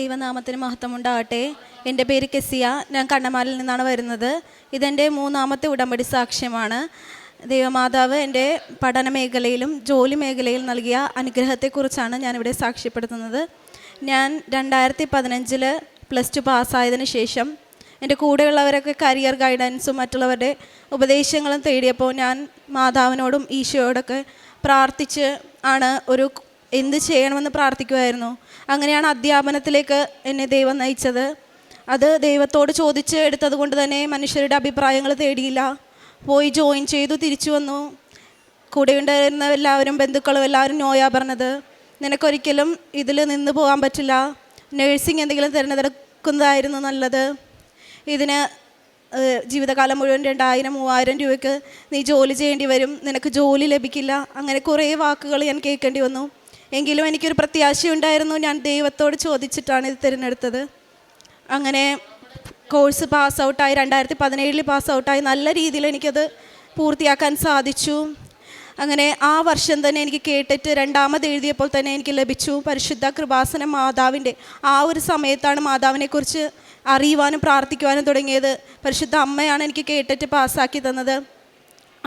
ദൈവനാമത്തിന് മഹത്വമുണ്ടാകട്ടെ. എന്റെ പേര് കെസിയ. ഞാൻ കണ്ണമാലിൽ നിന്നാണ് വരുന്നത്. ഇതെന്റെ മൂന്നാമത്തെ ഉടമ്പടി സാക്ഷ്യമാണ്. ദൈവമാതാവ് എന്റെ പഠന മേഖലയിലും ജോലി മേഖലയിൽ നൽകിയ അനുഗ്രഹത്തെക്കുറിച്ചാണ് ഞാനിവിടെ സാക്ഷ്യപ്പെടുത്തുന്നത്. ഞാൻ രണ്ടായിരത്തി പതിനഞ്ചിൽ പ്ലസ് ടു പാസ്സായതിനു ശേഷം എന്റെ കൂടെയുള്ളവരൊക്കെ കരിയർ ഗൈഡൻസും മറ്റുള്ളവരുടെ ഉപദേശങ്ങളും തേടിയപ്പോൾ ഞാൻ മാതാവിനോടും ഈശോയോടൊക്കെ പ്രാർത്ഥിച്ച് ആണ് ഒരു എന്ത് ചെയ്യണമെന്ന് പ്രാർത്ഥിക്കുമായിരുന്നു. അങ്ങനെയാണ് അധ്യാപനത്തിലേക്ക് എന്നെ ദൈവം നയിച്ചത്. അത് ദൈവത്തോട് ചോദിച്ച് എടുത്തത് കൊണ്ട് തന്നെ മനുഷ്യരുടെ അഭിപ്രായങ്ങൾ തേടിയില്ല. പോയി ജോയിൻ ചെയ്തു തിരിച്ചു വന്നു. കൂടെ ഉണ്ടായിരുന്ന എല്ലാവരും ബന്ധുക്കളും എല്ലാവരും നോയാ പറഞ്ഞത്. നിനക്കൊരിക്കലും ഇതിൽ നിന്ന് പോകാൻ പറ്റില്ല. നേഴ്സിംഗ് എന്തെങ്കിലും തിരഞ്ഞെടുക്കുന്നതായിരുന്നു നല്ലത്. ഇതിന് ജീവിതകാലം മുഴുവൻ രണ്ടായിരം മൂവായിരം രൂപയ്ക്ക് നീ ജോലി ചെയ്യേണ്ടി വരും. നിനക്ക് ജോലി ലഭിക്കില്ല. അങ്ങനെ കുറേ വാക്കുകൾ ഞാൻ കേൾക്കേണ്ടി വന്നു. എങ്കിലും എനിക്കൊരു പ്രത്യാശയുണ്ടായിരുന്നു. ഞാൻ ദൈവത്തോട് ചോദിച്ചിട്ടാണ് ഇത് തിരഞ്ഞെടുത്തത്. അങ്ങനെ കോഴ്സ് പാസ് ഔട്ടായി രണ്ടായിരത്തി പതിനേഴിൽ പാസ് ഔട്ടായി നല്ല രീതിയിൽ എനിക്കത് പൂർത്തിയാക്കാൻ സാധിച്ചു. അങ്ങനെ ആ വർഷം തന്നെ എനിക്ക് കേട്ടിട്ട് രണ്ടാമത് എഴുതിയപ്പോൾ തന്നെ എനിക്ക് ലഭിച്ചു. പരിശുദ്ധ കൃപാസന മാതാവിന്റെ ആ ഒരു സമയത്താണ് മാതാവിനെക്കുറിച്ച് അറിയുവാനും പ്രാർത്ഥിക്കുവാനും തുടങ്ങിയത്. പരിശുദ്ധ അമ്മയാണ് എനിക്ക് കേട്ടിട്ട് പാസ്സാക്കി തന്നത്.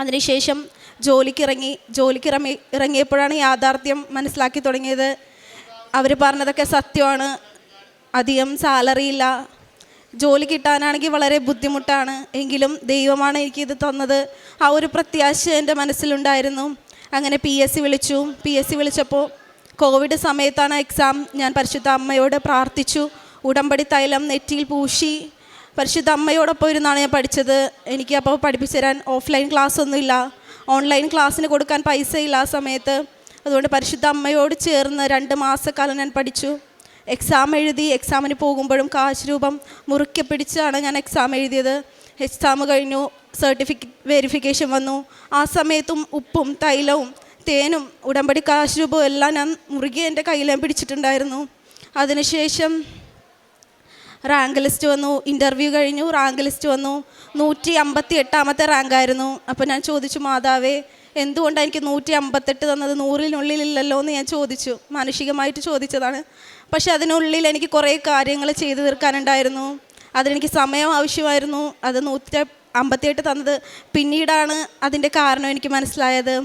അതിനുശേഷം ജോലിക്ക് ഇറങ്ങി ജോലിക്ക് ഇറങ്ങി ഇറങ്ങിയപ്പോഴാണ് യാഥാർത്ഥ്യം മനസ്സിലാക്കി തുടങ്ങിയത്. അവർ പറഞ്ഞതൊക്കെ സത്യമാണ്. അധികം സാലറി ഇല്ല. ജോലി കിട്ടാനാണെങ്കിൽ വളരെ ബുദ്ധിമുട്ടാണ്. എങ്കിലും ദൈവമാണ് എനിക്കിത് തന്നത്. ആ ഒരു പ്രത്യാശ എന്റെ മനസ്സിലുണ്ടായിരുന്നു. അങ്ങനെ പി എസ് സി വിളിച്ചു. പി എസ് സി വിളിച്ചപ്പോൾ കോവിഡ് സമയത്താണ് എക്സാം ഞാൻ പരിശുദ്ധ അമ്മയോട് പ്രാർത്ഥിച്ചു. ഉടമ്പടി തൈലം നെറ്റിയിൽ പൂശി. പരിശുദ്ധ അമ്മയോടൊപ്പം ഇരുന്നാണ് ഞാൻ പഠിച്ചത്. എനിക്ക് അപ്പോൾ പഠിപ്പിച്ചു തരാൻ ഓഫ്ലൈൻ ക്ലാസ് ഒന്നുമില്ല. ഓൺലൈൻ ക്ലാസ്സിന് കൊടുക്കാൻ പൈസ ഇല്ല ആ സമയത്ത്. അതുകൊണ്ട് പരിശുദ്ധ അമ്മയോട് ചേർന്ന് രണ്ട് മാസക്കാലം ഞാൻ പഠിച്ചു. എക്സാം എഴുതി എക്സാമിന് പോകുമ്പോഴും കാശ് രൂപം മുറുക്കി പിടിച്ചാണ് ഞാൻ എക്സാം എഴുതിയത്. എക്സാം കഴിഞ്ഞു സർട്ടിഫിക്കറ്റ് വെരിഫിക്കേഷൻ വന്നു. ആ സമയത്തും ഉപ്പും തൈലവും തേനും ഉടമ്പടി കാശ് രൂപവും എല്ലാം ഞാൻ മുറുകെ എന്റെ കയ്യിൽ പിടിച്ചിട്ടുണ്ടായിരുന്നു. അതിനുശേഷം റാങ്ക് ലിസ്റ്റ് വന്നു ഇന്റർവ്യൂ കഴിഞ്ഞു റാങ്ക് ലിസ്റ്റ് വന്നു. നൂറ്റി അമ്പത്തി എട്ടാമത്തെ റാങ്കായിരുന്നു അപ്പോൾ ഞാൻ ചോദിച്ചു മാതാവേ എന്തുകൊണ്ടാണ് എനിക്ക് നൂറ്റി അമ്പത്തെട്ട് തന്നത്? നൂറിനുള്ളിലില്ലല്ലോ എന്ന് ഞാൻ ചോദിച്ചു. മാനുഷികമായിട്ട് ചോദിച്ചതാണ്. പക്ഷെ അതിനുള്ളിൽ എനിക്ക് കുറേ കാര്യങ്ങൾ ചെയ്തു തീർക്കാനുണ്ടായിരുന്നു. അതിനെനിക്ക് സമയം ആവശ്യമായിരുന്നു. അത് നൂറ്റി അമ്പത്തിയെട്ട് തന്നത് പിന്നീടാണ് അതിന്റെ കാരണം എനിക്ക് മനസ്സിലായത്.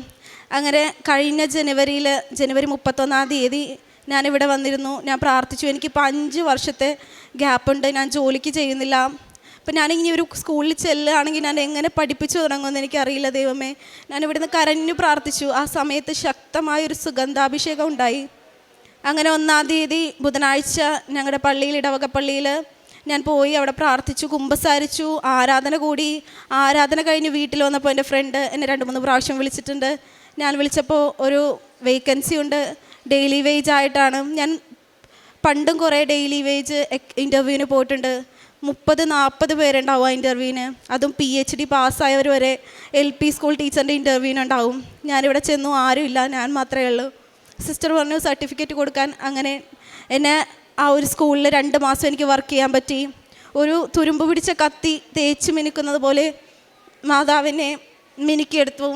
അങ്ങനെ കഴിഞ്ഞ ജനുവരിയിൽ ജനുവരി മുപ്പത്തൊന്നാം തീയതി ഞാനിവിടെ വന്നിരുന്നു. ഞാൻ പ്രാർത്ഥിച്ചു. എനിക്കിപ്പോൾ അഞ്ച് വർഷത്തെ ഗ്യാപ്പുണ്ട് ഞാൻ ജോലിക്ക് ചെയ്യുന്നില്ല. അപ്പം ഞാനിങ്ങനെ ഒരു സ്കൂളിൽ ചെല്ലുകയാണെങ്കിൽ ഞാൻ എങ്ങനെ പഠിപ്പിച്ചു തുടങ്ങുമെന്ന് എനിക്കറിയില്ല ദൈവമേ. ഞാൻ ഇവിടുന്ന് കരഞ്ഞു പ്രാർത്ഥിച്ചു. ആ സമയത്ത് ശക്തമായൊരു സുഗന്ധാഭിഷേകം ഉണ്ടായി. അങ്ങനെ ഒന്നാം തീയതി ബുധനാഴ്ച ഞങ്ങളുടെ പള്ളിയിൽ ഇടവക പള്ളിയിൽ ഞാൻ പോയി അവിടെ പ്രാർത്ഥിച്ചു കുമ്പസാരിച്ചു ആരാധന കൂടി. ആരാധന കഴിഞ്ഞ് വീട്ടിൽ വന്നപ്പോൾ എന്റെ ഫ്രണ്ട് എന്നെ രണ്ട് മൂന്ന് പ്രാവശ്യം വിളിച്ചിട്ടുണ്ട്. ഞാൻ വിളിച്ചപ്പോൾ ഒരു വേക്കൻസി ഉണ്ട്. ഡെയിലി വേജ് ആയിട്ടാണ്. ഞാൻ പണ്ടും കുറേ ഡെയിലി വേജ് ഇന്റർവ്യൂവിന് പോയിട്ടുണ്ട്. മുപ്പത് നാൽപ്പത് പേരുണ്ടാവും ആ ഇന്റർവ്യൂവിന് അതും പി എച്ച് ഡി പാസ്സായവർ വരെ എൽ പി സ്കൂൾ ടീച്ചറിന്റെ ഇന്റർവ്യൂവിനുണ്ടാവും ഞാനിവിടെ ചെന്നു ആരുമില്ല ഞാൻ മാത്രമേ ഉള്ളൂ. സിസ്റ്റർ പറഞ്ഞു സർട്ടിഫിക്കറ്റ് കൊടുക്കാൻ അങ്ങനെ എന്നെ ആ ഒരു സ്കൂളിൽ രണ്ട് മാസം എനിക്ക് വർക്ക് ചെയ്യാൻ പറ്റി. ഒരു തുരുമ്പ് പിടിച്ച കത്തി തേച്ച് മിനുക്കുന്നത് പോലെ മാതാവിനെ മിനുക്കിയെടുത്തു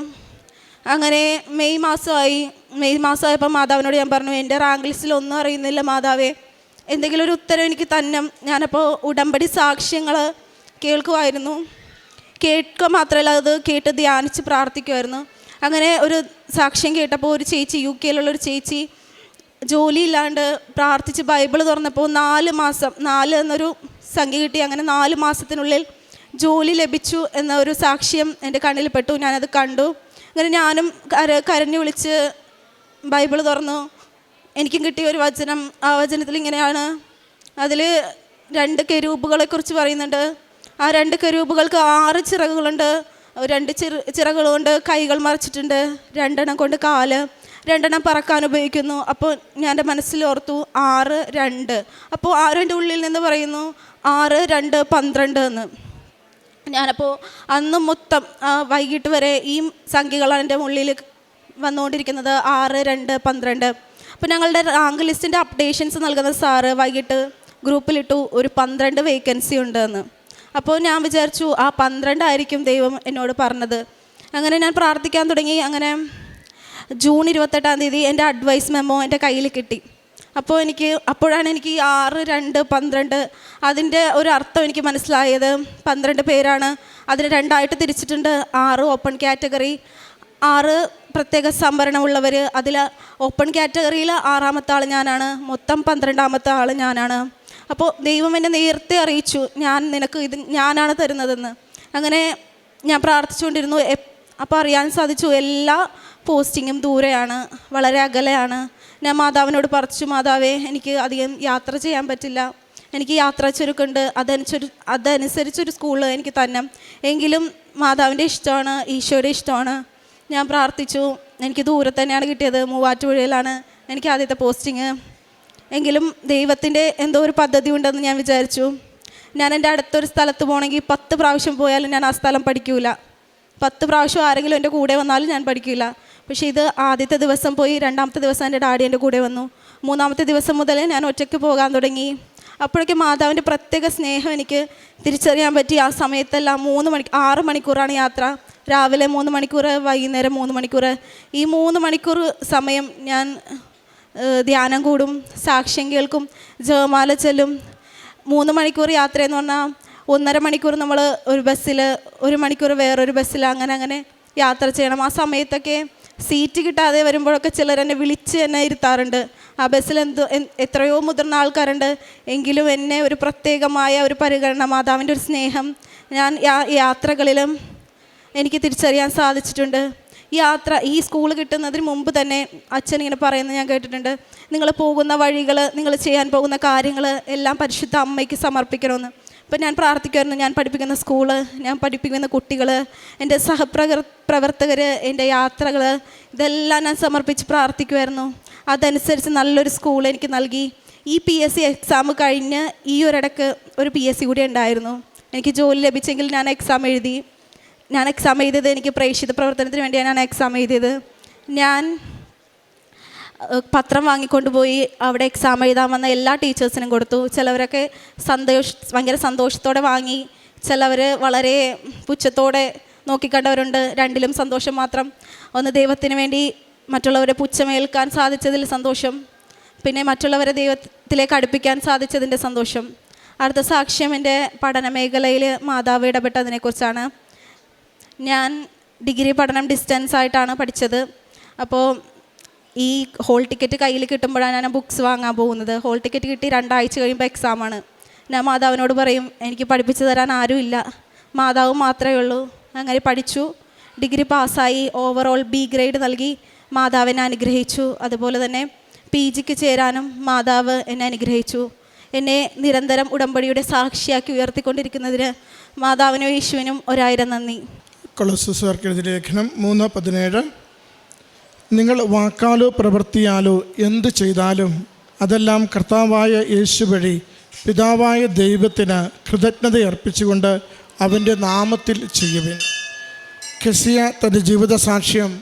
അങ്ങനെ മെയ് മാസമായി മെയ് മാസമായപ്പോൾ മാതാവിനോട് ഞാൻ പറഞ്ഞു എന്റെ റാങ്ക് ലിസ്റ്റിൽ ഒന്നും അറിയുന്നില്ല മാതാവേ. എന്തെങ്കിലും ഒരു ഉത്തരം എനിക്ക് തന്നെ ഞാനപ്പോൾ ഉടമ്പടി സാക്ഷ്യങ്ങൾ കേൾക്കുമായിരുന്നു. കേൾക്കുക മാത്രമല്ല അത് കേട്ട് ധ്യാനിച്ച് പ്രാർത്ഥിക്കുമായിരുന്നു. അങ്ങനെ ഒരു സാക്ഷ്യം കേട്ടപ്പോൾ ഒരു ചേച്ചി യു കെയിലുള്ളൊരു ചേച്ചി ജോലിയില്ലാണ്ട് പ്രാർത്ഥിച്ച് ബൈബിൾ തുറന്നപ്പോൾ നാല് മാസം നാല് എന്നൊരു സംഖ്യ കിട്ടി. അങ്ങനെ നാല് മാസത്തിനുള്ളിൽ ജോലി ലഭിച്ചു എന്ന ഒരു സാക്ഷ്യം എന്റെ കണ്ണിൽപ്പെട്ടു ഞാനത് കണ്ടു. അങ്ങനെ ഞാനും കര കരഞ്ഞു വിളിച്ച് ബൈബിൾ തുറന്നു. എനിക്കും കിട്ടിയ ഒരു വചനം. ആ വചനത്തിൽ ഇങ്ങനെയാണ്. അതിൽ രണ്ട് കെരൂബുകളെ കുറിച്ച് പറയുന്നുണ്ട്. ആ രണ്ട് കെരൂബുകൾക്ക് ആറ് ചിറകുകളുണ്ട്. രണ്ട് ചിറ ചിറകുകളുണ്ട് കൈകൾ മറച്ചിട്ടുണ്ട്. രണ്ടെണ്ണം കൊണ്ട് കാൽ. രണ്ടെണ്ണം പറക്കാൻ ഉപയോഗിക്കുന്നു. അപ്പോൾ ഞാൻ എന്റെ മനസ്സിൽ ഓർത്തു ആറ് രണ്ട്. അപ്പോൾ ആറിന്റെ ഉള്ളിൽ നിന്ന് പറയുന്നു ആറ് രണ്ട് പന്ത്രണ്ട് എന്ന്. ഞാനപ്പോൾ അന്ന് മൊത്തം വൈകിട്ട് വരെ ഈ സംഖ്യകളാണ് എന്റെ ഉള്ളിൽ വന്നുകൊണ്ടിരിക്കുന്നത് ആറ് രണ്ട് പന്ത്രണ്ട്. അപ്പോൾ ഞങ്ങളുടെ റാങ്ക് ലിസ്റ്റിന്റെ അപ്ഡേഷൻസ് നൽകുന്ന സാറ് വൈകിട്ട് ഗ്രൂപ്പിലിട്ടു ഒരു പന്ത്രണ്ട് വേക്കൻസി ഉണ്ടെന്ന്. അപ്പോൾ ഞാൻ വിചാരിച്ചു ആ പന്ത്രണ്ടായിരിക്കും ദൈവം എന്നോട് പറഞ്ഞത്. അങ്ങനെ ഞാൻ പ്രാർത്ഥിക്കാൻ തുടങ്ങി. അങ്ങനെ ജൂൺ ഇരുപത്തെട്ടാം തീയതി എന്റെ അഡ്വൈസ് മെമ്മോ എന്റെ കയ്യിൽ കിട്ടി. അപ്പോൾ എനിക്ക് അപ്പോഴാണ് എനിക്ക് ഈ ആറ് രണ്ട് പന്ത്രണ്ട് അതിന്റെ ഒരു അർത്ഥം എനിക്ക് മനസ്സിലായത്. പന്ത്രണ്ട് പേരാണ്. അതിന് രണ്ടായിട്ട് തിരിച്ചിട്ടുണ്ട്. ആറ് ഓപ്പൺ കാറ്റഗറി ആറ് പ്രത്യേക സംവരണമുള്ളവർ അതിൽ ഓപ്പൺ കാറ്റഗറിയിൽ ആറാമത്തെ ആൾ ഞാനാണ് മൊത്തം പന്ത്രണ്ടാമത്തെ ആൾ ഞാനാണ്. അപ്പോൾ ദൈവം എന്നെ നേരത്തെ അറിയിച്ചു ഞാൻ നിനക്ക് ഇത് ഞാനാണ് തരുന്നതെന്ന്. അങ്ങനെ ഞാൻ പ്രാർത്ഥിച്ചുകൊണ്ടിരുന്നു അപ്പോൾ അറിയാൻ സാധിച്ചു എല്ലാ പോസ്റ്റിങ്ങും ദൂരെയാണ് വളരെ അകലെയാണ്. ഞാൻ മാതാവിനോട് പറിച്ചു മാതാവേ എനിക്ക് അധികം യാത്ര ചെയ്യാൻ പറ്റില്ല. എനിക്ക് യാത്ര ചുരുക്കുണ്ട് അതനുസരി അതനുസരിച്ചൊരു സ്കൂൾ എനിക്ക് തന്നെ എങ്കിലും മാതാവിന്റെ ഇഷ്ടമാണ് ഈശോയുടെ ഇഷ്ടമാണ്. ഞാൻ പ്രാർത്ഥിച്ചു. എനിക്ക് ദൂരെ തന്നെയാണ് കിട്ടിയത്. മൂവാറ്റുപുഴയിലാണ് എനിക്ക് ആദ്യത്തെ പോസ്റ്റിങ് എങ്കിലും ദൈവത്തിന്റെ എന്തോ ഒരു പദ്ധതി ഉണ്ടെന്ന് ഞാൻ വിചാരിച്ചു. ഞാൻ എന്റെ അടുത്തൊരു സ്ഥലത്ത് പോകണമെങ്കിൽ പത്ത് പ്രാവശ്യം പോയാലും ഞാൻ ആ സ്ഥലം പഠിക്കൂല. പത്ത് പ്രാവശ്യം ആരെങ്കിലും എന്റെ കൂടെ വന്നാലും ഞാൻ പഠിക്കില്ല പക്ഷേ ഇത് ആദ്യത്തെ ദിവസം പോയി രണ്ടാമത്തെ ദിവസം എന്റെ ഡാഡി എന്റെ കൂടെ വന്നു. മൂന്നാമത്തെ ദിവസം മുതൽ ഞാൻ ഒറ്റയ്ക്ക് പോകാൻ തുടങ്ങി. അപ്പോഴൊക്കെ മാതാവിന്റെ പ്രത്യേക സ്നേഹം എനിക്ക് തിരിച്ചറിയാൻ പറ്റി. ആ സമയത്തെല്ലാം മൂന്ന് മണി ആറ് മണിക്കൂറാണ് യാത്ര. രാവിലെ മൂന്ന് മണിക്കൂർ വൈകുന്നേരം മൂന്ന് മണിക്കൂർ ഈ മൂന്ന് മണിക്കൂർ സമയം ഞാൻ ധ്യാനം കൂടും സാക്ഷ്യം കേൾക്കും ജപമാല ചെല്ലും. മൂന്ന് മണിക്കൂർ യാത്ര എന്ന് പറഞ്ഞാൽ ഒന്നര മണിക്കൂർ നമ്മൾ ഒരു ബസ്സിൽ ഒരു മണിക്കൂർ വേറൊരു ബസ്സിൽ അങ്ങനെ അങ്ങനെ യാത്ര ചെയ്യണം. ആ സമയത്തൊക്കെ സീറ്റ് കിട്ടാതെ വരുമ്പോഴൊക്കെ ചിലർ എന്നെ വിളിച്ച് എന്നെ ഇരുത്താറുണ്ട്. ആ ബസ്സിൽ എന്തോ എത്രയോ മുതിർന്ന ആൾക്കാരുണ്ട്. എങ്കിലും എന്നെ ഒരു പ്രത്യേകമായ ഒരു പരിഗണന മാതാവിന്റെ ഒരു സ്നേഹം ഞാൻ യാത്രകളിലും എനിക്ക് തിരിച്ചറിയാൻ സാധിച്ചിട്ടുണ്ട്. യാത്ര ഈ സ്കൂൾ കിട്ടുന്നതിന് മുമ്പ് തന്നെ അച്ഛൻ ഇങ്ങനെ പറയുന്നത് ഞാൻ കേട്ടിട്ടുണ്ട്. നിങ്ങൾ പോകുന്ന വഴികൾ നിങ്ങൾ ചെയ്യാൻ പോകുന്ന കാര്യങ്ങൾ എല്ലാം പരിശുദ്ധ അമ്മയ്ക്ക് സമർപ്പിക്കണമെന്ന്. ഇപ്പം ഞാൻ പ്രാർത്ഥിക്കുമായിരുന്നു ഞാൻ പഠിപ്പിക്കുന്ന സ്കൂൾ ഞാൻ പഠിപ്പിക്കുന്ന കുട്ടികൾ എന്റെ സഹപ്രകർ പ്രവർത്തകർ എന്റെ യാത്രകൾ ഇതെല്ലാം ഞാൻ സമർപ്പിച്ച് പ്രാർത്ഥിക്കുമായിരുന്നു അതനുസരിച്ച് നല്ലൊരു സ്കൂൾ എനിക്ക് നൽകി. ഈ പി എസ് സി എക്സാം കഴിഞ്ഞ് ഈ ഒരിടക്ക് ഒരു പി എസ് സി കൂടി ഉണ്ടായിരുന്നു. എനിക്ക് ജോലി ലഭിച്ചെങ്കിൽ ഞാൻ എക്സാം എഴുതി. ഞാൻ എക്സാം എഴുതിയത് എനിക്ക് പ്രേക്ഷിത പ്രവർത്തനത്തിന് വേണ്ടിയാണ് ഞാൻ എക്സാം എഴുതിയത്. ഞാൻ പത്രം വാങ്ങിക്കൊണ്ട് പോയി അവിടെ എക്സാം എഴുതാൻ വന്ന എല്ലാ ടീച്ചേഴ്സിനും കൊടുത്തു. ചിലവരൊക്കെ സന്തോഷ് ഭയങ്കര സന്തോഷത്തോടെ വാങ്ങി. ചിലവർ വളരെ പുച്ഛത്തോടെ നോക്കിക്കണ്ടവരുണ്ട്. രണ്ടിലും സന്തോഷം മാത്രം. ഒന്ന് ദൈവത്തിന് വേണ്ടി മറ്റുള്ളവരെ പുച്ഛമേൽക്കാൻ സാധിച്ചതിൽ സന്തോഷം. പിന്നെ മറ്റുള്ളവരെ ദൈവത്തിലേക്ക് അടുപ്പിക്കാൻ സാധിച്ചതിന്റെ സന്തോഷം. അടുത്ത സാക്ഷ്യം എന്റെ പഠന മേഖലയിൽ മാതാവ് ഇടപെട്ടതിനെക്കുറിച്ചാണ്. ഞാൻ ഡിഗ്രി പഠനം ഡിസ്റ്റൻസ് ആയിട്ടാണ് പഠിച്ചത്. അപ്പോൾ ഈ ഹോൾ ടിക്കറ്റ് കയ്യിൽ കിട്ടുമ്പോഴാണ് ഞാൻ ബുക്സ് വാങ്ങാൻ പോകുന്നത്. ഹോൾ ടിക്കറ്റ് കിട്ടി രണ്ടാഴ്ച കഴിയുമ്പോൾ എക്സാമാണ് ഞാൻ മാതാവിനോട് പറയും എനിക്ക് പഠിപ്പിച്ചു തരാൻ ആരുമില്ല മാതാവ് മാത്രമേ ഉള്ളൂ. അങ്ങനെ പഠിച്ചു. ഡിഗ്രി പാസ്സായി. ഓവറോൾ ബി ഗ്രേഡ് നൽകി. മാതാവിനെ അനുഗ്രഹിച്ചു. അതുപോലെ തന്നെ പി ജിക്ക് ചേരാനും മാതാവ് എന്നെ അനുഗ്രഹിച്ചു. എന്നെ നിരന്തരം ഉടമ്പടിയുടെ സാക്ഷിയാക്കി ഉയർത്തിക്കൊണ്ടിരിക്കുന്നതിന് മാതാവിനും യേശുവിനും ഒരായിരം നന്ദി. കൊളോസുകാർക്ക് എഴുതിയ ലേഖനം മൂന്ന് പതിനേഴ്. നിങ്ങൾ വാക്കാലോ പ്രവൃത്തിയാലോ എന്തു ചെയ്താലും അതെല്ലാം കർത്താവായ യേശു വഴി പിതാവായ ദൈവത്തിന് കൃതജ്ഞത അർപ്പിച്ചുകൊണ്ട് അവന്റെ നാമത്തിൽ ചെയ്യുവിൻ. കെസിയ തന്റെ ജീവിത സാക്ഷ്യം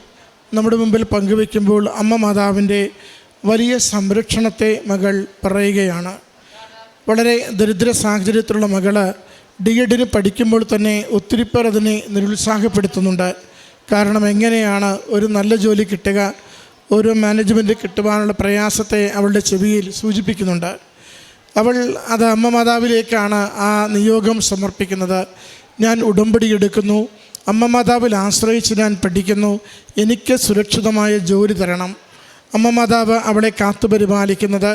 നമ്മുടെ മുമ്പിൽ പങ്കുവെക്കുമ്പോൾ അമ്മ മാതാവിന്റെ വലിയ സംരക്ഷണത്തെ മകൾ പറയുകയാണ്. വളരെ ദരിദ്ര സാഹചര്യത്തിലുള്ള മകൾ ഡി എഡിന് പഠിക്കുമ്പോൾ തന്നെ ഒത്തിരി പേർ അതിനെ നിരുത്സാഹപ്പെടുത്തുന്നുണ്ട്. കാരണം എങ്ങനെയാണ് ഒരു നല്ല ജോലി കിട്ടുക ഒരു മാനേജ്മെന്റ് കിട്ടുവാനുള്ള പ്രയാസത്തെ അവളുടെ ചെവിയിൽ സൂചിപ്പിക്കുന്നുണ്ട്. അവൾ അത് അമ്മ മാതാവിലേക്കാണ് ആ നിയോഗം സമർപ്പിക്കുന്നത്. ഞാൻ ഉടമ്പടി എടുക്കുന്നു അമ്മ മാതാവിൽ ആശ്രയിച്ച് ഞാൻ പഠിക്കുന്നു എനിക്ക് സുരക്ഷിതമായ ജോലി തരണം. അമ്മ മാതാവ് അവളെ കാത്തുപരിപാലിക്കുന്നത്.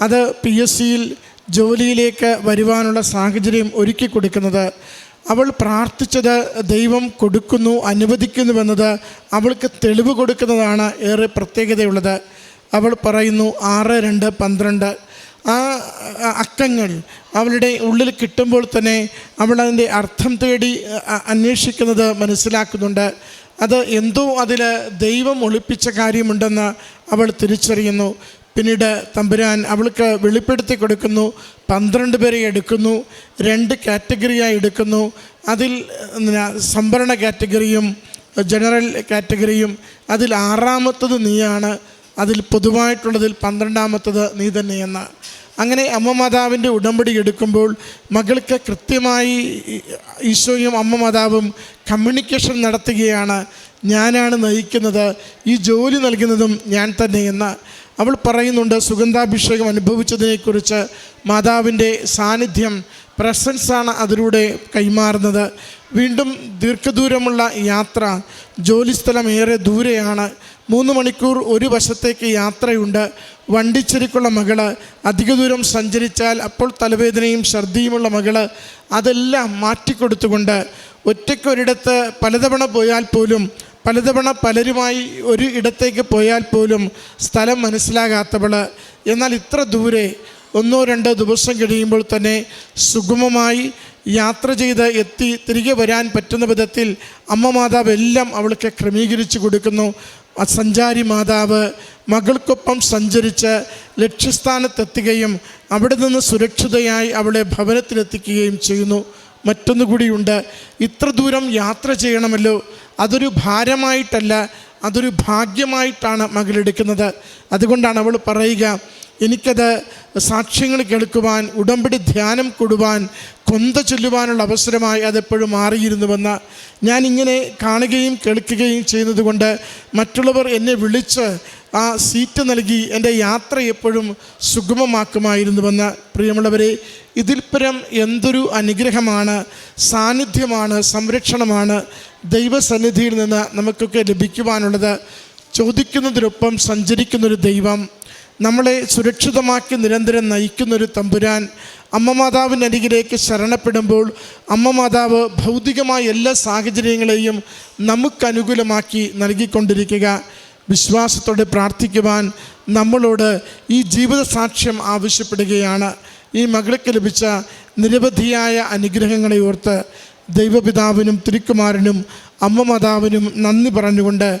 അത് പി എസ് സിയിൽ ജോലിയിലേക്ക് വരുവാനുള്ള സാഹചര്യം ഒരുക്കി കൊടുക്കുന്നത് അവൾ പ്രാർത്ഥിച്ചത് ദൈവം കൊടുക്കുന്നു അനുവദിക്കുന്നുവെന്നത് അവൾക്ക് തെളിവ് കൊടുക്കുന്നതാണ് ഏറെ പ്രത്യേകതയുള്ളത്. അവൾ പറയുന്നു ആറ് രണ്ട് പന്ത്രണ്ട്. ആ അക്കങ്ങൾ അവളുടെ ഉള്ളിൽ കിട്ടുമ്പോൾ തന്നെ അവൾ അതിന്റെ അർത്ഥം തേടി അന്വേഷിക്കുന്നത് മനസ്സിലാക്കുന്നുണ്ട്. അത് എന്തോ അതിൽ ദൈവം ഒളിപ്പിച്ച കാര്യമുണ്ടെന്ന് അവൾ തിരിച്ചറിയുന്നു. പിന്നീട് തമ്പുരാൻ അവൾക്ക് വെളിപ്പെടുത്തി കൊടുക്കുന്നു. പന്ത്രണ്ട് പേരെ എടുക്കുന്നു. രണ്ട് കാറ്റഗറിയായി എടുക്കുന്നു. അതിൽ സംഭരണ കാറ്റഗറിയും ജനറൽ കാറ്റഗറിയും അതിൽ ആറാമത്തത് നീയാണ്. അതിൽ പൊതുവായിട്ടുള്ളതിൽ പന്ത്രണ്ടാമത്തത് നീ തന്നെയെന്ന് അങ്ങനെ അമ്മ മാതാവിന്റെ ഉടമ്പടി എടുക്കുമ്പോൾ മകൾക്ക് കൃത്യമായി ഈശോയും അമ്മ മാതാവും കമ്മ്യൂണിക്കേഷൻ നടത്തുകയാണ്. ഞാനാണ് നയിക്കുന്നത്. ഈ ജോലി നൽകുന്നതും ഞാൻ തന്നെയെന്ന് അവൾ പറയുന്നുണ്ട്. സുഗന്ധാഭിഷേകം അനുഭവിച്ചതിനെക്കുറിച്ച് മാതാവിന്റെ സാന്നിധ്യം പ്രസൻസാണ് അതിലൂടെ കൈമാറുന്നത്. വീണ്ടും ദീർഘദൂരമുള്ള യാത്ര ജോലിസ്ഥലം ഏറെ ദൂരെയാണ്. മൂന്ന് മണിക്കൂർ ഒരു വശത്തേക്ക് യാത്രയുണ്ട്. വണ്ടിച്ചെരുക്കുള്ള മകൾ അധിക ദൂരം സഞ്ചരിച്ചാൽ അപ്പോൾ തലവേദനയും ഛർദിയുമുള്ള മകൾ അതെല്ലാം മാറ്റിക്കൊടുത്തുകൊണ്ട് ഒറ്റയ്ക്കൊരിടത്ത് പലതവണ പോയാൽ പോലും പലതവണ പലരുമായി ഒരു ഇടത്തേക്ക് പോയാൽ പോലും സ്ഥലം മനസ്സിലാകാത്തവൾ എന്നാൽ ഇത്ര ദൂരെ ഒന്നോ രണ്ടോ ദിവസം കഴിയുമ്പോൾ തന്നെ സുഗമമായി യാത്ര ചെയ്ത് എത്തി തിരികെ വരാൻ പറ്റുന്ന വിധത്തിൽ അമ്മ മാതാവ് എല്ലാം അവൾക്ക് ക്രമീകരിച്ചു കൊടുക്കുന്നു. സഞ്ചാരി മാതാവ് മകൾക്കൊപ്പം സഞ്ചരിച്ച് ലക്ഷ്യസ്ഥാനത്തെത്തുകയും അവിടെ നിന്ന് സുരക്ഷിതയായി അവളെ ഭവനത്തിലെത്തിക്കുകയും ചെയ്യുന്നു. മറ്റൊന്നുകൂടിയുണ്ട് ഇത്ര ദൂരം യാത്ര ചെയ്യണമല്ലോ. അതൊരു ഭാരമായിട്ടല്ല അതൊരു ഭാഗ്യമായിട്ടാണ് മകളെടുക്കുന്നത് അതുകൊണ്ടാണ് അവൾ പറയുക എനിക്കത് സാക്ഷ്യങ്ങൾ കേൾക്കുവാൻ ഉടമ്പടി ധ്യാനം കൊടുവാൻ കൊന്ത ചൊല്ലുവാനുള്ള അവസരമായി അതെപ്പോഴും മാറിയിരുന്നുവെന്ന് ഞാനിങ്ങനെ കാണുകയും കേൾക്കുകയും ചെയ്യുന്നതുകൊണ്ട് മറ്റുള്ളവർ എന്നെ വിളിച്ച് ആ സീറ്റ് നൽകി എന്റെ യാത്ര എപ്പോഴും സുഗമമാക്കുമായിരുന്നുവെന്ന്. പ്രിയമുള്ളവരെ ഇതിൽപ്പരം എന്തൊരു അനുഗ്രഹമാണ് സാന്നിധ്യമാണ് സംരക്ഷണമാണ് ദൈവസന്നിധിയിൽ നിന്ന് നമുക്കൊക്കെ ലഭിക്കുവാനുള്ളത്. ചോദിക്കുന്നതിനൊപ്പം സഞ്ചരിക്കുന്നൊരു ദൈവം നമ്മളെ സുരക്ഷിതമാക്കി നിരന്തരം നയിക്കുന്നൊരു തമ്പുരാൻ അമ്മ മാതാവിന്റെ അരികിലേക്ക് ശരണപ്പെടുമ്പോൾ അമ്മ മാതാവ് ഭൗതികമായ എല്ലാ സാഹചര്യങ്ങളെയും നമുക്കനുകൂലമാക്കി നൽകിക്കൊണ്ടിരിക്കുക. വിശ്വാസത്തോടെ പ്രാർത്ഥിക്കുവാൻ നമ്മളോട് ഈ ജീവിത സാക്ഷ്യം ആവശ്യപ്പെടുകയാണ്. ഈ മകൾക്ക് ലഭിച്ച നിരവധിയായ അനുഗ്രഹങ്ങളെ ഓർത്ത് ദൈവപിതാവിനും തിരുക്കുമാരനും അമ്മ മാതാവിനും നന്ദി പറഞ്ഞുകൊണ്ട്